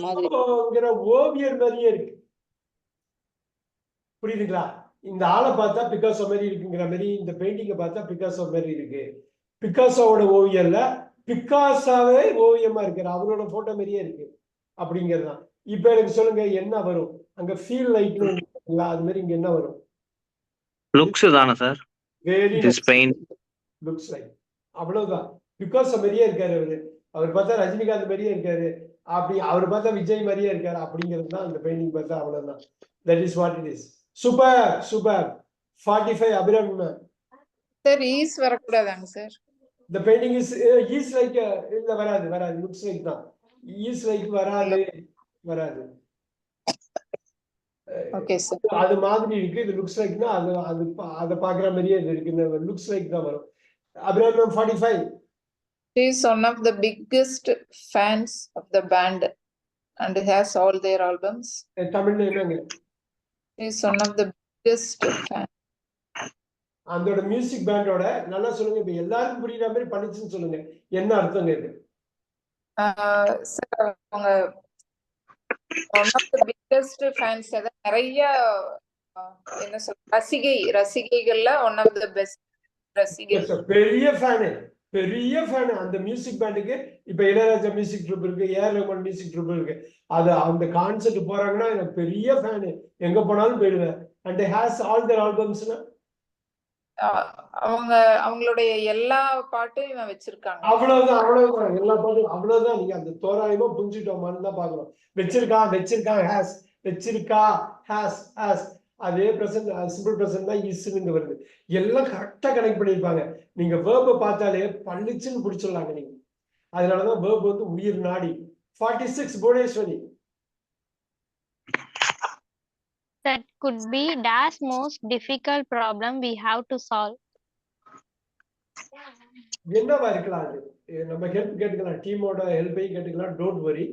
மாதிரி. ஓவியர் மாதிரியே இருக்கு. புரியுதுங்களா? இந்த ஆளை பார்த்தா பிகாசோ மாதிரி இருக்குங்கிற மாதிரி இந்த பெயிண்டிங்கை பார்த்தா பிகாசோ மாதிரி இருக்கு. பிகாசோவோட ஓவியம்ல பிகாசாவே ஓவியமா இருக்கிற அவரோட போட்டோ மாதிரியே இருக்கு. அப்படிங்கிறதுதான். இப்ப எனக்கு சொல்லுங்க என்ன வரும்? அங்க ஃபீல் லைட்னு அது மாதிரி இங்க என்ன வரும்? லுக்ஸ் தானே சார் வெரி. லுக்ஸ் லைக் அவ்வளவுதான். பிகாஸ் மாதிரியே இருக்காரு அவரு. அவர் பார்த்தா ரஜினிகாந்த் மாதிரியே இருக்காரு. அப்படி அவர் பார்த்தா விஜய் மாதிரியே இருக்காரு. அப்படிங்கிறது தான் அந்த பெயிண்டிங் பார்த்தா அவ்வளவுதான். That is what it is super super forty five Abhiram sir is வரக்கூடாதாங்க sir இந்த பெயிண்டிங் இஸ் ஈஸ் லைக் இல்ல வராது வராது. லுக்ஸ் லைக் தான். ஈஸ் லைக் வராது வராது. ஓகே சார் அது மாதிரி இருக்கு. இது லுக்ஸ் லைக்னா அது அது அதை பாக்குற மாதிரியே இது இருக்கு. லுக்ஸ் லைக் தான் வரும். Abhiram forty five He is one of the biggest fans of the band and has all their albums. தமிழ்ல என்னங்க He is one of the biggest fan. அதோட மியூசிக் பேண்டோட நல்லா சொல்லுங்க இப்ப எல்லாருக்கும் புரியுற மாதிரி பண்ணிச்சுன்னு சொல்லுங்க என்ன அர்த்தங்க இது sir, அவங்க one of the biggest fans அதான் நிறைய ஆஹ் என்ன சொல்ற ரசிகை ரசிகைகள்ல ஒன் ஆஃப் த பெஸ்ட் ரசிகை. பெரிய ஃபேனு பெரிய ஃபேனு அந்த மியூசிக் பேண்டுக்கு இப்ப இளையராஜா மியூசிக் ட்ரூப் இருக்கு ஏஆர் ரஹ்மான் மியூசிக் ட்ரூப் இருக்கு. அது அந்த கான்சர்ட் போறாங்கன்னா எனக்கு பெரிய ஃபேனு எங்க போனாலும் போயிடுவேன். அண்ட் ஹேஸ் ஆல் தர் ஆல்பம்ஸ்னா அவங்க அவங்களுடைய எல்லா பாட்டும் இவன் வச்சிருக்காங்க. அவ்வளவுதான் அவ்வளவுதான். எல்லா பாட்டும் அவ்வளவுதான். நீங்க அந்த தோராயமா புரிஞ்சுட்டோமான்னு தான் பாக்குறோம் வச்சிருக்கா வச்சிருக்கான் ஹேஸ் வச்சிருக்கா ஹேஸ் ஹேஸ் அதே பிரசன்ட் சிம்பிள் பிரசன்ட் தான் இஸ்ன்னு வருது. எல்லாம் கரெக்டா கனெக்ட் பண்ணியிருப்பாங்க. நீங்க வேர்பை பார்த்தாலே பளிச்சுன்னு பிடிச்சிடலாங்க நீங்க. அதனாலதான் வேர்ப் வந்து உயிர் நாடி. Forty six Bhuvaneswari. That could be dash most difficult problem we have to solve. என்னவா இருக்கலாம் அது? நம்ம ஹெல்ப் கேட்டுக்கலாம். டீமோட ஹெல்ப்பையும் கேட்டுக்கலாம். Don't worry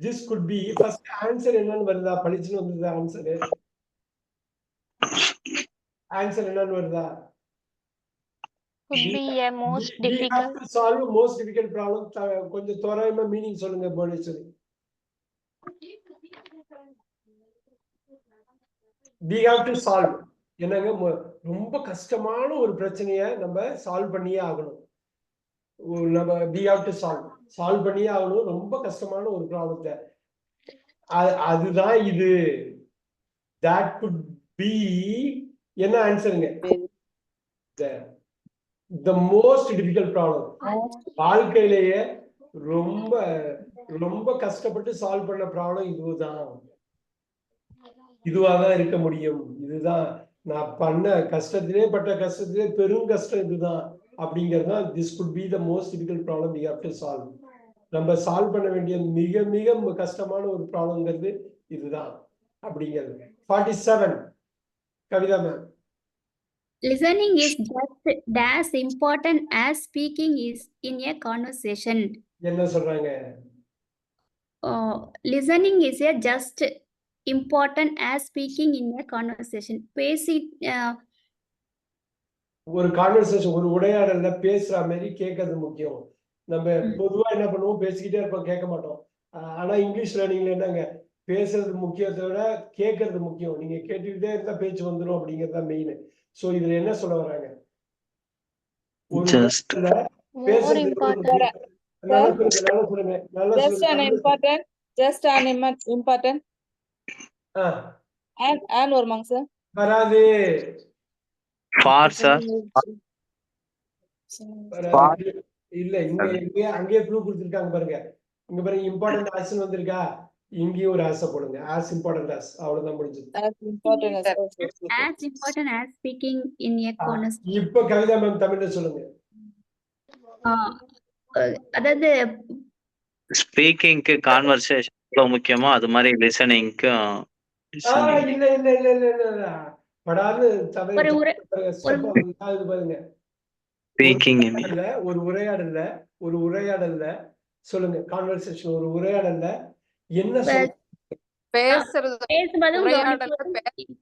this could be first answer என்னன்னு வருதா? பளிச்சுன்னு வந்தது? ஆன்சரு ஆன்சர் என்னன்னு வருதா Could be a most difficult. solve most difficult problem த- கொஞ்சம் தோராயமா மீனிங் சொல்லுங்க Bhuvaneswari we have to solve. என்னங்க ரொம்ப கஷ்டமான ஒரு பிரச்சனைய நம்ம சால்வ் பண்ணியே ஆகணும். நம்ம we have to solve. Solve பண்ணியே ஆகணும் ரொம்ப கஷ்டமான ஒரு ப்ராப்ளத்தை அதுதான் இது. That could be என்ன ஆன்சருங்க the most difficult problem. வாழ்க்கையிலேயே ரொம்ப ரொம்ப கஷ்டப்பட்டு சால்வ் பண்ண ப்ராப்ளம் இதுதான். இதுவா தான் இருக்க முடியும். இதுதான். நான் பண்ண கஷ்டத்திலே பட்ட கஷ்டத்திலே பெரும் கஷ்டம் இதுதான். அப்படிங்கிறது தான் this could be the most difficult problem we have to solve நம்ம சால்வ் பண்ண வேண்டிய மிக மிக கஷ்டமான ஒரு ப்ராப்ளம்ங்கிறது இதுதான். அப்படிங்கிறது. Forty seven Kavitha ma'am Listening is just as important as speaking is in a conversation. என்ன சொல்றாங்க Uh, listening is a just important as speaking in a conversation. பேசி uh, ஒரு கான்வர்சேஷன் ஒரு உரையாடல்ல பேசுற மாதிரி கேட்கறது முக்கியம் நம்ம ம். பொதுவா என்ன பண்ணுவோம் பேசிக்கிட்டே இருப்போம் கேட்க மாட்டோம் ஆஹ் ஆனா இங்கிலீஷ் லேர்னிங்ல என்னங்க பேசுறது முக்கியத்தை விட கேட்கறது முக்கியம். நீங்க கேட்டுக்கிட்டே இருந்தா பேச்சு வந்துடும் அப்படிங்கிறது தான் மெயின் சோ இதுல என்ன சொல்ல வராங்க Just. an important, just an important, and, sir வராது. ஃபார் சார் வராது. இல்ல இங்க இங்கே அங்கேயே க்ளூ கொடுத்துருக்காங்க பாருங்க. இங்க பாருங்க இம்பார்ட்டன்ட் ஆஸ்ன்னு வந்திருக்கா? இங்கேயும் ஒரு ஆசை போடுங்க. ஆஸ் இம்பார்ட்டன்ட் ஆஸ் அவ்வளவுதான் முடிஞ்சது. As important as, okay, okay, okay. as important as speaking in a ah, conversation. இப்ப கவிதா மேம் தமிழ்ல சொல்லுங்க. அதாவது ஸ்பீக்கிங்க்கு கான்வர்சேஷன் எவ்வளவு முக்கியமோ அது மாதிரி லிசனிங்க்கு ஆ, இல்ல இல்ல இல்ல இல்ல இல்ல இல்ல. படாது பாருங்க, ஸ்பீக்கிங் உரையாடல்ல, ஒரு உரையாடல்ல ஒரு உரையாடல்ல சொல்லுங்க. கான்வர்சேஷன் ஒரு உரையாடல்ல என்ன பேசுறது.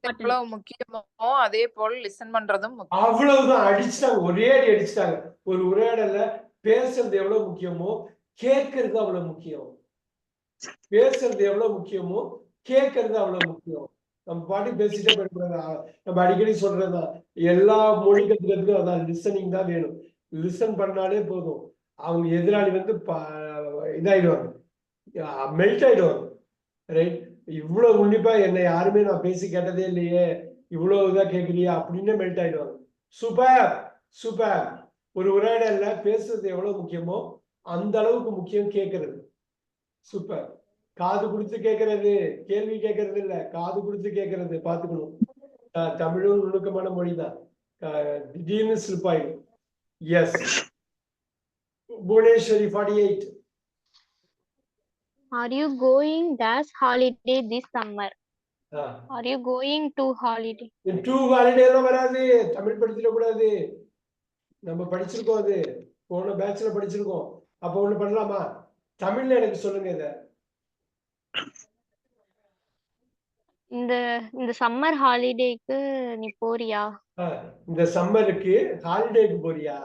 எவ்வளவு முக்கியமோ அதே போல லிசன் பண்றதும் முக்கியம். அவ்வளவுதான் அடிச்சிட்டாங்க ஒரே அடி அடிச்சிட்டாங்க. ஒரு உரையாடல்ல பேசுறது எவ்வளவு முக்கியமோ கேட்கறது அவ்வளவு முக்கியம். பேசுறது எவ்வளவு முக்கியமோ கேட்கறது அவ்வளவு முக்கியம். நம்ம பாட்டி பேசிட்டே போயிடக்கூடாது. நம்ம அடிக்கடி சொல்றதுதான். எல்லா மொழி கத்துக்கிறதுக்கும் அதான் லிசனிங் தான் வேணும். லிசன் பண்ணாலே போதும். அவங்க எதிராளி வந்து ப- இதாயிடுவாங்க. மெல்ட் ஆயிடுவாங்க ரைட் இவ்வளவு உன்னிப்பா என்னை யாருமே நான் பேசி கேட்டதே இல்லையே. இவ்வளவு இதா கேட்குறியா அப்படின்னு மெல்ட் ஆயிடுவாங்க சூப்பர் சூப்பர் ஒரு உரையாடல்ல பேசுறது எவ்வளவு முக்கியமோ அந்த அளவுக்கு முக்கியம் கேட்கறது சூப்பர் காது கொடுத்து கேட்கறது கேள்வி கேட்கறது இல்ல. காது கொடுத்து கேட்கறது பாத்துக்கணும். தமிழும் நுணுக்கமான மொழிதான். தான் திடீர்னு ஸ்லிப் ஆயிடும். Yes Bhuvaneswari forty eight Are you going dash holiday this summer? Are you going to holiday? To holiday எல்லாம் வராது. தமிழ் படிச்சிடக்கூடாது நம்ம படிச்சிருக்கோம் அது. போன பேட்ச்ல படிச்சிருக்கோம். அப்ப ஒண்ணு பண்ணலாமா? தமிழ்ல எனக்கு சொல்லுங்க இத. இந்த இந்த சம்மர் ஹாலிடேக்கு நீ போறியா? இந்த சம்மருக்கு ஹாலிடேக்கு போறியா?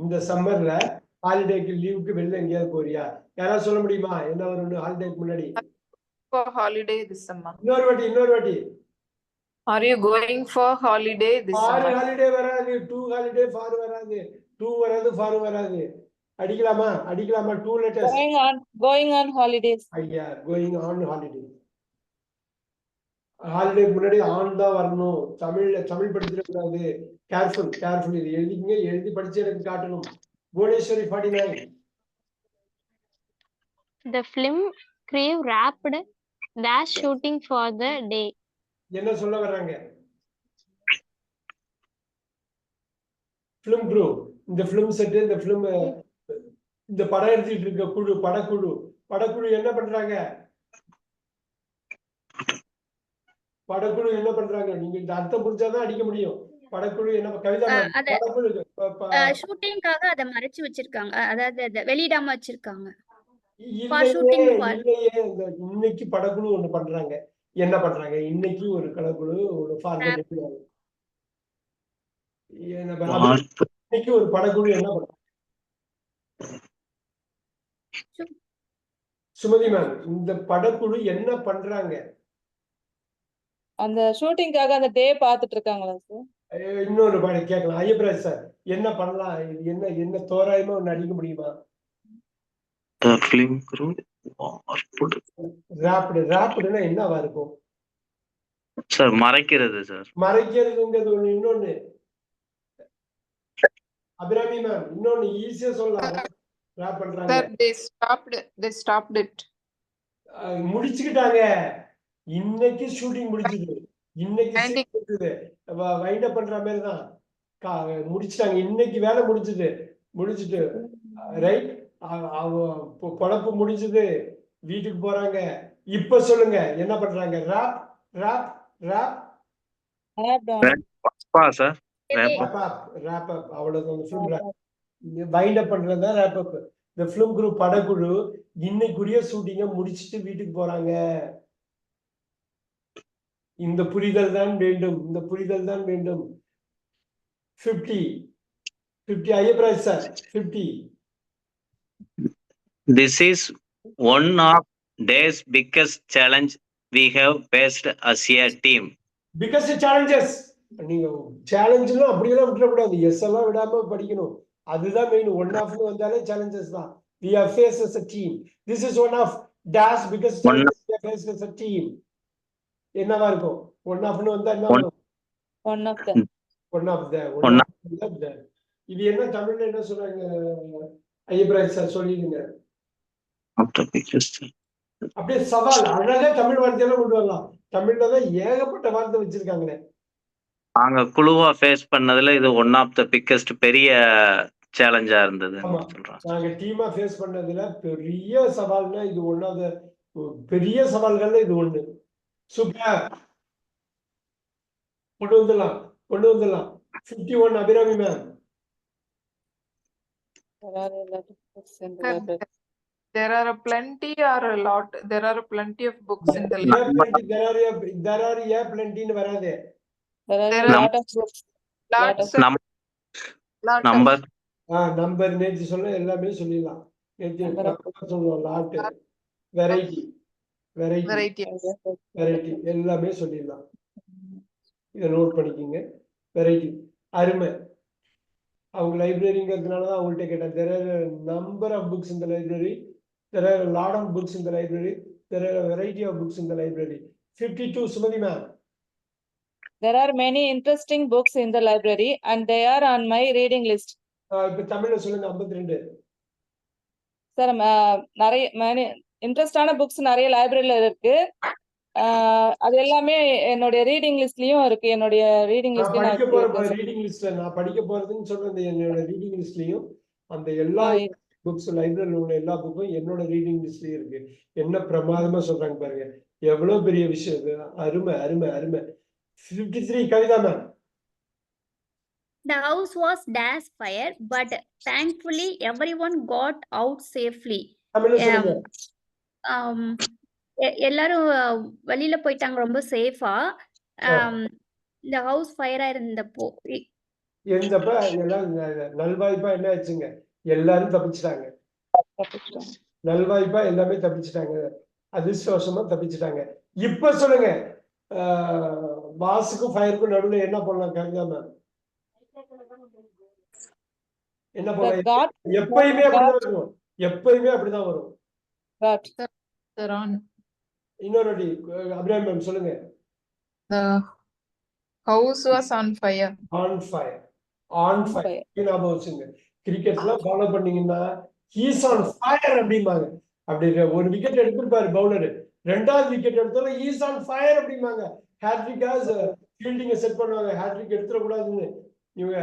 இந்த சம்மர்ல ஹாலிடேக்கு லீவுக்கு வெளில எங்கேயாவது போறியா? யாராவது சொல்ல முடியுமா? என்ன வரும்னு ஹாலிடேக்கு முன்னாடி? Holiday this summer. இன்னொரு வாட்டி இன்னொரு வாட்டி. Are you going for holiday this for? Holiday வராது. டூ ஹாலிடே ஃபார் வராது. டூ வராது ஃபார் வராது. அடிக்கலாமா? அடிக்கலாமா? Two letters Going on, going on holidays. ஐயா கோயிங் ஆன் ஹாலிடே ஹாலிடேக்கு முன்னாடி ஆன் தான் வரணும். தமிழ்ல தமிழ் படிச்சிடக்கூடாது. கேர்ஃபுல் கேர்ஃபுல் இது எழுதிங்க எழுதி படிச்சு எனக்கு காட்டணும். Bhuvaneswari forty nine The film crew wrapped dash shooting for the day. என்ன சொல்ல வர்றாங்க? ஃபிலிம் குரூ இந்த ஃபிலிம் செட் இந்த ஃபிலிம் இந்த படம் எடுத்துட்டு இருக்க குழு படக்குழு. படக்குழு என்ன பண்றாங்க? படக்குழு என்ன பண்றாங்க? நீங்க இந்த அர்த்தம் புரிஞ்சாதான் அடிக்க முடியும். படக்குழு என்ன கவிதா ஷூட்டிங்காக அதை மறைச்சு வச்சிருக்காங்க. அதாவது அதை வெளியிடாம வச்சிருக்காங்க. இன்னைக்கு படக்குழு ஒண்ணு பண்றாங்க. என்ன பண்றாங்க? இன்னைக்கு ஒரு படக்குழு ஒரு ஃபார்மேட் இன்னைக்கு ஒரு படக்குழு என்ன பண்றாங்க சு- சுமதி மேம் இந்த படக்குழு என்ன பண்றாங்க? அந்த ஷூட்டிங்காக அந்த டே பார்த்துட்டு இருக்காங்களா சார்? இன்னொரு பாடம் கேட்கலாம். ஐயப்ராஜ் சார் என்ன பண்ணலாம்? இது என்ன என்ன தோராயமா ஒண்ணு அடிக்க முடியுமா. ராப்பிடு ராப்பிடுனா என்னவா இருக்கும்? சார் மறைக்கிறது சார். மறைக்கிறதுங்கிறது ஒண்ணு இன்னொன்னு. அபிராமி மேம் இன்னொன்னு ஈஸியா சொல்லலாம். ராப் பண்றாங்க. முடிச்சுக்கிட்டாங்க. இன்னைக்கு ஷூட்டிங் முடிச்சது இன்னைக்கு வைண்ட் அப் பண்ற மாதிரி தான் முடிச்சிட்டாங்க. இன்னைக்கு வேலை முடிச்சது முடிச்சிட்டு ரைட் பொழப்பு முடிஞ்சது. வீட்டுக்கு போறாங்க. இப்ப சொல்லுங்க. என்ன பண்றாங்க? ராப் ராப் ராப் படக்குழு இன்னைக்குரிய ஷூட்டிங்க முடிச்சிட்டு வீட்டுக்கு போறாங்க. இந்த புரிதல் தான் வேண்டும் இந்த புரிதல் தான் வேண்டும். Fifty fifty Ayyapraj sir fifty This is one of day's biggest challenge we have faced as a team. Because challenges நீங்க சேலஞ்சுலாம் அப்படியெல்லாம் விட்டுறக்கூடாது. எஸ் எல்லாம் விடாம படிக்கணும். அதுதான் மெயின் ஒன் ஆஃப் வந்தாலே சேலஞ்சஸ் தான். We are face as a team. This is one of dash because One challenges we are faced as a என்னவா இருக்கும்? ஒன் ஆஃப்னு வந்தா என்ன One of them. One of the one of the இது என்ன தமிழ்ல என்ன சொல்றாங்க? ஐயப்ராஜ் சார் சொல்லிடுங்க. அப்படியே சவால் அழகா தமிழ் வார்த்தையெல்லாம் கொண்டு வரலாம். தமிழ்ல தான் ஏகப்பட்ட வார்த்தை வச்சிருக்காங்களே. நாங்க குழுவா ஃபேஸ் பண்ணதுல இது ஒன் ஆஃப் த பிக்கஸ்ட் பெரிய சேலஞ்சா இருந்தது நாங்க டீமா ஃபேஸ் பண்ணதுல பெரிய சவால்னா இது ஒண்ணாவது பெரிய சவால்கள்ல இது ஒண்ணு. சூப்பர் கொண்டு வந்துடலாம் கொண்டு வந்துடலாம் fifty one Abirami ma'am There are a lot of books in the library. There are a plenty or a lot, there are a plenty of books in வராது There are There a are- lot of books. Lots of, நம் lot of, number ஆ number நேற்று சொன்ன எல்லாமே சொல்லிடலாம் Number number சொல்லுவோம் lot variety variety எல்லாமே சொல்லிடலாம். இதை நோட் பண்ணிக்கிங்க. வெரைட்டி அருமை. அவங்க லைப்ரரிங்கிறதுனால தான் அவங்கள்ட்ட கேட்டேன். There are number of books இந்த library there are lot of books இந்த library there are variety of books இந்த library fifty two Sumathi ma'am There are many interesting books in the library and they are on my reading list. இப்போ தமிழ்ல சொல்லுங்க ஐம்பத்தி ரெண்டு. Sir நிறைய many இன்ட்ரெஸ்டான books நிறைய லைப்ரரியில இருக்கு. ஆஹ் அது எல்லாமே என்னுடைய ரீடிங் லிஸ்ட்லயும் இருக்கு. என்னுடைய ரீடிங் நான் படிக்க போற ரீடிங் லிஸ்ட்ல நான் படிக்க போறதுன்னு சொல்ற அந்த என்னோட ரீடிங் லிஸ்ட்லயும் அந்த எல்லா. புக்ஸ் லைப்ரரியில் உள்ள எல்லா புக்கும் என்னோட ரீடிங் லிஸ்ட்லயும் இருக்கு. என்ன பிரமாதமா சொல்றாங்க பாருங்க. எவ்வளவு பெரிய விஷயம் இது. அருமை அருமை அருமை. Fifty three Kavitha ma'am The house was dash fire, but thankfully everyone got out safely. தமிழ்ல எ- எல்லாரும் வெளியில போயிட்டாங்க ரொம்ப சேஃபா இந்த ஹவுஸ் ஃபயரா இருந்தப்போ இ- இருந்தப்ப எல்லாம் ந- நல்வாய்ப்பா என்ன ஆச்சுங்க? எல்லாரும் தப்பிச்சிட்டாங்க. நல்வாய்ப்பா எல்லாமே தப்பிச்சிட்டாங்க. அதிர்ஷ்டவசமா தப்பிச்சிட்டாங்க. இப்ப சொல்லுங்க ஆஹ், பாஸுக்கும் ஃபயருக்கும் நடுவுல என்ன பண்ணலாம் மேம் என்ன The பண்ணலாம்? God, எப்பயுமே அப்படிதான் வரும். எப்பயுமே அப்படிதான் வரும். God, Sir, on. இன்னொரு வாட்டி அபிராம் மேம் சொல்லுங்க. The house was on fire. On fire on fire fire. ஞாபகம் வச்சுங்க. கிரிக்கெட்லாம் ஃபாலோ பண்ணீங்கன்னா ஹீஸ் ஆன் ஃபயர் அப்படிம்பாங்க. அப்படி ஒரு விக்கெட் எடுத்திருப்பாரு பவுலர் ரெண்டாவது விக்கெட் எடுத்தாலும் ஹீஸ் ஆன் ஃபயர் அப்படிம்பாங்க. ஹேட்ரிக்காஸ் ஃபீல்டிங்கை செட் பண்ணுவாங்க. ஹேட்ரிக் எடுத்துடக்கூடாதுன்னு. இவங்க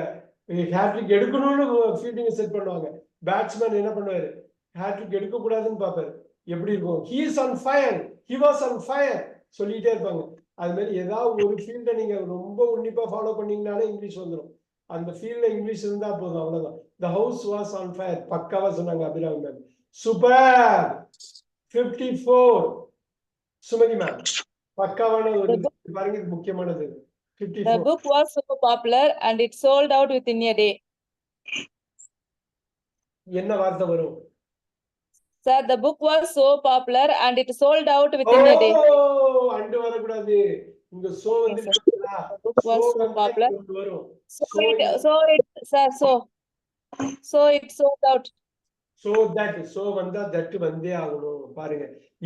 ஹேட்ரிக் எடுக்கணும்னு ஃபீல்டிங்கை செட் பண்ணுவாங்க. பேட்ஸ்மேன் என்ன பண்ணுவாரு? ஹேட்ரிக் எடுக்கக்கூடாதுன்னு பார்ப்பாரு. எப்படி இருக்கும்? He's on fire he was on fire சொல்லிட்டே இருப்பாங்க. அது மாதிரி ஏதாவது ஒரு ஃபீல்டை நீங்க ரொம்ப உன்னிப்பா ஃபாலோ பண்ணீங்கனாலே இங்கிலீஷ் வந்துடும் அந்த ஃபீல்ட்ல இங்கிலீஷ் இருந்தா போதும் அவ்வளவுதான். The house was on fire பக்காவா சொன்னாங்க Abirami ma'am super fifty four Sumathi ma'am பக்காவான ஒரு. பாருங்க இது முக்கியமானது. The book was so popular and it sold out within a day. என்ன வார்த்தை வரும்? The book was so popular and it sold out within a day. ஓ அண்டு வரக்கூடாது. இங்க சோ வந்து popular. வரும். So it, so it, sir, so, so it sold out. So that so வந்தா தட் வந்தே ஆகணும். பாருங்க.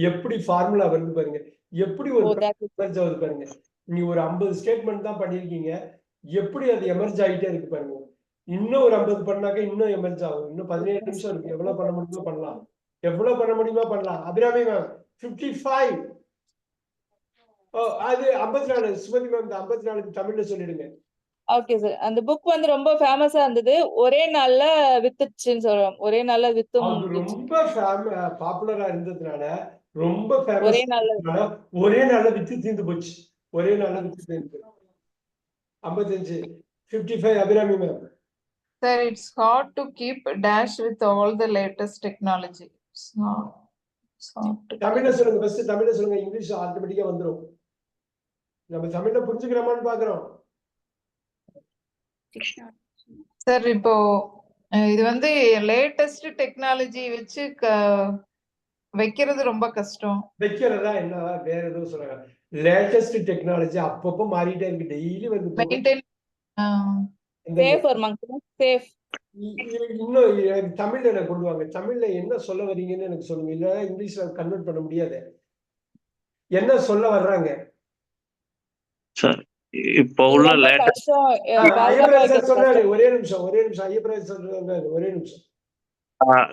எப்படி ஃபார்முலா வருது பாருங்க. எப்படி ஒரு Oh, எமர்ஜ் ஆகுது பாருங்க. நீங்க ஒரு ஐம்பது ஸ்டேட்மெண்ட் தான் பண்ணிருக்கீங்க எப்படி அது எமர்ஜ் ஆகிட்டே இருக்கு பாருங்க. இன்னும் ஒரு ஐம்பது பண்ணாக்க இன்னும் எமர்ஜ் ஆகும். இன்னும் பதினேழு நிமிஷம் இருக்கு. எவ்வளவு பண்ண முடியுமோ பண்ணலாம். எவ்வளவு பண்ண முடியுமோ பண்ணலாம். அபிராமி மேம் பிப்டி ஃபைவ் ஓ அது ஐம்பத்தி நாலு. சுமதி மேம் இந்த ஐம்பத்தி நாலுக்கு தமிழ்ல சொல்லிடுங்க. Okay, sir. அந்த book வந்து ரொம்ப ஃபேமஸா இருந்தது. ஒரே நாள்ல வித்துச்சுன்னு சொல்றோம். ஒரே நாள்ல வித்தும். முடிஞ்சுச்சு. ரொம்ப பாப்புலரா இருந்ததுனால ரொம்ப ஒரே நாள்ல ஒரே நாள்ல வித்து தீர்ந்து போச்சு. ஒரே நாள்ல வித்து தீர்ந்து. ஐம்பத்தஞ்சு. Fifty five Abirami ma'am Sir, it's hard to keep dash with all the latest technology. தமிழ்ல சொல்லுங்க ஃபர்ஸ்ட் தமிழ்ல சொல்லுங்க இங்கிலீஷ் ஆட்டோமேட்டிக்கா வந்துரும். நம்ம தமிழ்ல புரிஞ்சுக்கிறோமான்னு பாக்குறோம் சார் இப்போ இது வந்து லேட்டஸ்ட் டெக்னாலஜி வச்சு வைக்கிறது ரொம்ப கஷ்டம். வைக்கிறதா என்ன வேற எதுவும் சொல்றாங்க லேட்டஸ்ட் டெக்னாலஜி அப்பப்போ மாறிட்டே இருக்கு டெய்லி இந்த- சேஃப் இன்னும் தமிழ்ல எனக்கு கொண்டு வாங்க தமிழ்ல என்ன சொல்ல வர்றீங்கன்னு எனக்கு சொல்லுங்க. இல்ல இங்கிலீஷ்ல கன்வெர்ட் பண்ண முடியாது. என்ன சொல்ல வர்றாங்க? சார் இப்போ உள்ள. ஒரே நிமிஷம் ஒரே நிமிஷம். ஐயப்பராஜ் சொல்றாரு ஒரே நிமிஷம்.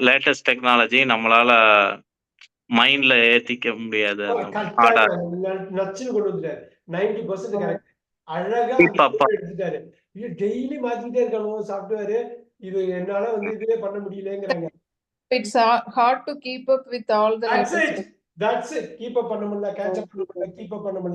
லேட்டஸ்ட் டெக்னாலஜி நம்மளால மைண்ட்ல ஏத்திக்க முடியாது. நச்சுன்னு கொண்டு வந்துட்டாரு. நைன்டி பர்சன்ட் கரெக்ட் அழகா எடுத்துட்டாரு. டெய்லி மாத்திக்கிட்டே இருக்கணும் சாஃப்ட்வேர் இது என்னால வந்து இதுவே பண்ண முடியலங்கிறாங்க. It's hard to keep up with all the latest it. That's it. Keep up பண்ண முடியல. கேட்ச் அப் பண்ண முடியல. கீப் அப் பண்ண முடியல.